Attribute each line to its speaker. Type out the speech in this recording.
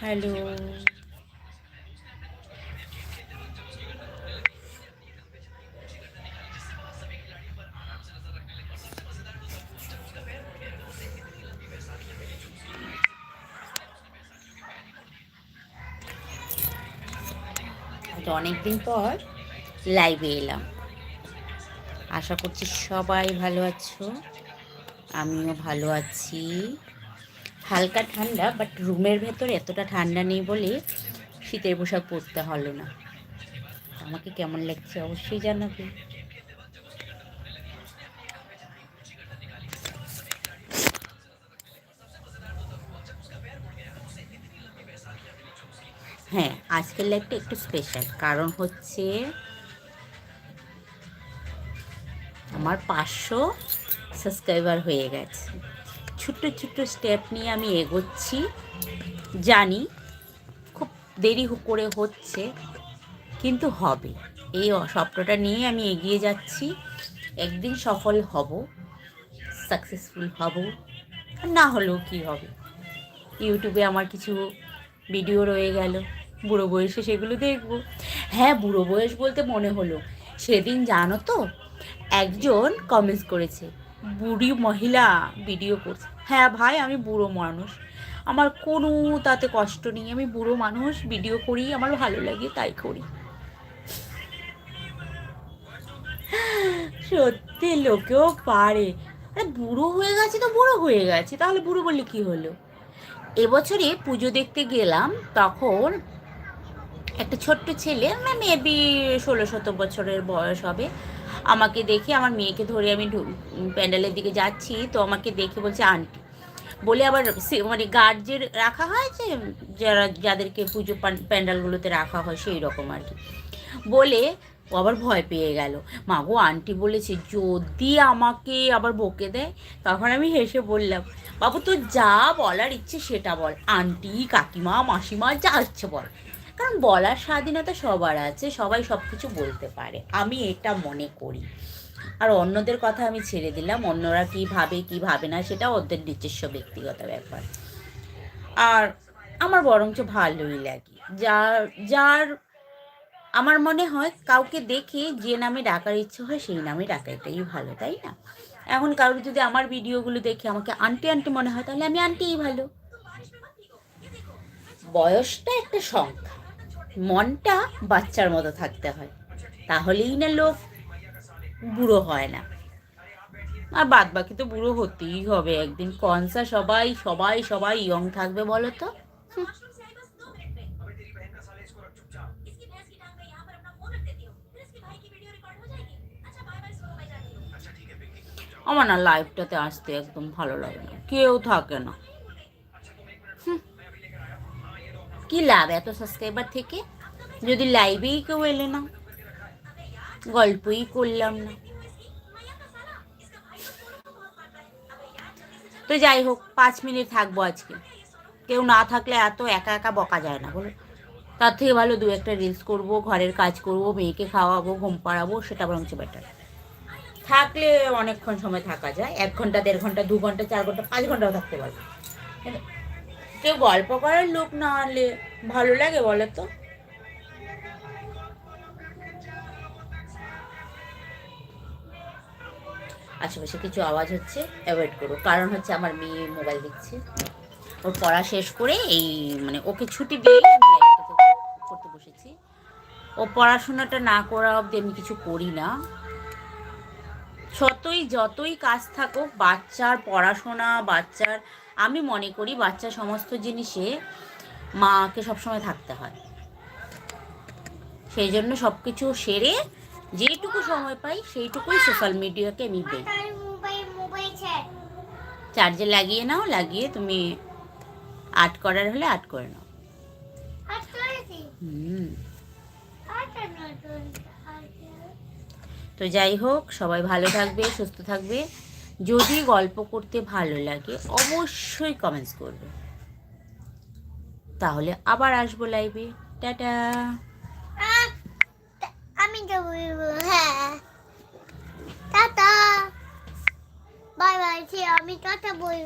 Speaker 1: Hello. অনেকদিন পর লাইভে এলাম। আশা করছি সবাই ভালো আছো আমিও ভালো আছি। হালকা ঠান্ডা বাট রুমের ভেতর এতটা ঠান্ডা নেই বলে শীতের পোশাক পরতে হলো না। আমাকে কেমন লাগছে অবশ্যই জানাবে। হ্যাঁ আজকের লাইফটা একটু স্পেশাল কারণ হচ্ছে আমার পাঁচশো সাবস্ক্রাইবার হয়ে গেছে। ছোট্ট ছোট্ট স্টেপ নিয়ে আমি এগোচ্ছি। জানি খুব দেরি করে হচ্ছে, কিন্তু হবে। এই স্বপ্নটা নিয়ে আমি এগিয়ে যাচ্ছি। একদিন সফল হব সাকসেসফুল হব না হলেও কি হবে? ইউটিউবে আমার কিছু ভিডিও রয়ে গেল, বুড়ো বয়সে সেগুলো দেখব। হ্যাঁ বুড়ো বয়স বলতে মনে হলো। সেদিন জানো তো, একজন কমেন্টস করেছে বুড়ি মহিলা ভিডিও করছে। হ্যাঁ ভাই, আমি বুড়ো মানুষ। আমার কোনো তাতে কষ্ট নেই। আমি বুড়ো মানুষ ভিডিও করি, আমার ভালো লাগে, তাই করি। সত্যি, লোকেও পারে। আরে বুড়ো হয়ে গেছে তো বুড়ো হয়ে গেছে। তাহলে বুড়ো বললে কি হলো? এবছরে পুজো দেখতে গেলাম, তখন একটা ছোট্ট ছেলে মানে মেবি ষোলো সতেরো বছরের বয়স হবে। আমাকে দেখে আমার মেয়েকে ধরে আমি প্যান্ডেলের দিকে যাচ্ছি, তো আমাকে দেখে বলছে আন্টি। বলে আবার মানে গার্ড যে রাখা হয় যে, যারা, যাদেরকে পুজো প্যান্ডেলগুলোতে রাখা হয় সেই রকম আর কি। বলে ও আবার ভয় পেয়ে গেল। মা গো, আন্টি বলেছে, যদি আমাকে আবার বকে দেয়, তখন আমি হেসে বললাম, বাবু, তোর যা বলার ইচ্ছে সেটা বল। আন্টি, কাকিমা, মাসিমা, যা ইচ্ছে বল। কারণ বলার স্বাধীনতা সবার আছে, সবাই সব কিছু বলতে পারে। আমি এটা মনে করি। আর অন্যদের কথা আমি ছেড়ে দিলাম, অন্যরা কি ভাবে কি ভাবে না, সেটা ওদের নিজস্ব ব্যক্তিগত ব্যাপার। আর আমার বরঞ্চ ভালোই লাগে। যার যার আমার মনে হয় কাউকে দেখে যে নামে ডাকার ইচ্ছে হয়, সেই নামে ডাকা এটাই ভালো, তাই না? এখন কারোর যদি আমার ভিডিওগুলো দেখে আমাকে আন্টি আন্টি মনে হয়, তাহলে আমি আন্টিই ভালো। বয়সটা একটা সংখ্যা। মনটা বাচ্চার মতো থাকতে হয়। তাহলেই না লোক বুড়ো হয় না। আর বাদ বাকি তো বুড়ো হতেই হবে। একদিন কনসা সবাই সবাই সবাই ইয়ং থাকবে বলো তো। আমার না লাইফটাতে আসতে একদম ভালো লাগে না। কেউ থাকে না। কি লাভ এত সাবস্ক্রাইবার থেকে? যদি লাইভেই কেউ এলে না, গল্পই করলাম না। তো যাই হোক, পাঁচ মিনিট থাকব আজকে। কেউ না থাকলে এত একা একা বকা যায় না, বলো। তার থেকে ভালো দু একটা রিলস করব, ঘরের কাজ করব, মেয়েকে খাওয়াবো, ঘুম পাড়াবো, সেটা বরঞ্চ বেটার থাকলে অনেকক্ষণ সময় থাকা যায়, এক ঘণ্টা, দেড় ঘণ্টা, দু ঘণ্টা, চার ঘণ্টা, পাঁচ ঘন্টাও থাকতে পারবে। কেউ গল্প করার লোক না আনলে ভালো লাগে বলো তো? আশেপাশে কিছু আওয়াজ হচ্ছে অ্যাভয়েড করো। কারণ হচ্ছে আমার মেয়ে মোবাইল দেখছে। ওর পড়া শেষ করে এই মানে ওকে ছুটি দিয়ে আমি করতে বসেছি। ও পড়াশোনাটা না করা অবধি আমি কিছু করি না। যতই যতই কাজ থাকুক, বাচ্চার পড়াশোনা, বাচ্চার আমি মনে করি বাচ্চা সমস্ত জিনিসে মাকে সবসময় থাকতে হয়। সেই জন্য সব কিছু সেরে যেটুকু সময় পাই সেইটুকুই সোশ্যাল মিডিয়াকে আমি দিই। চার্জে লাগিয়ে নাও লাগিয়ে তুমি আর্ট করার হলে আর্ট করে নাও। তো যাই হোক সবাই ভালো থাকবে সুস্থ থাকবে। যদি গল্প করতে ভালো লাগে, অবশ্যই কমেন্টস করবে। তাহলে আবার আসব লাইভে টাটা।
Speaker 2: আমি হ্যাঁ। টাটা। বাই বাই আমি টাটা বই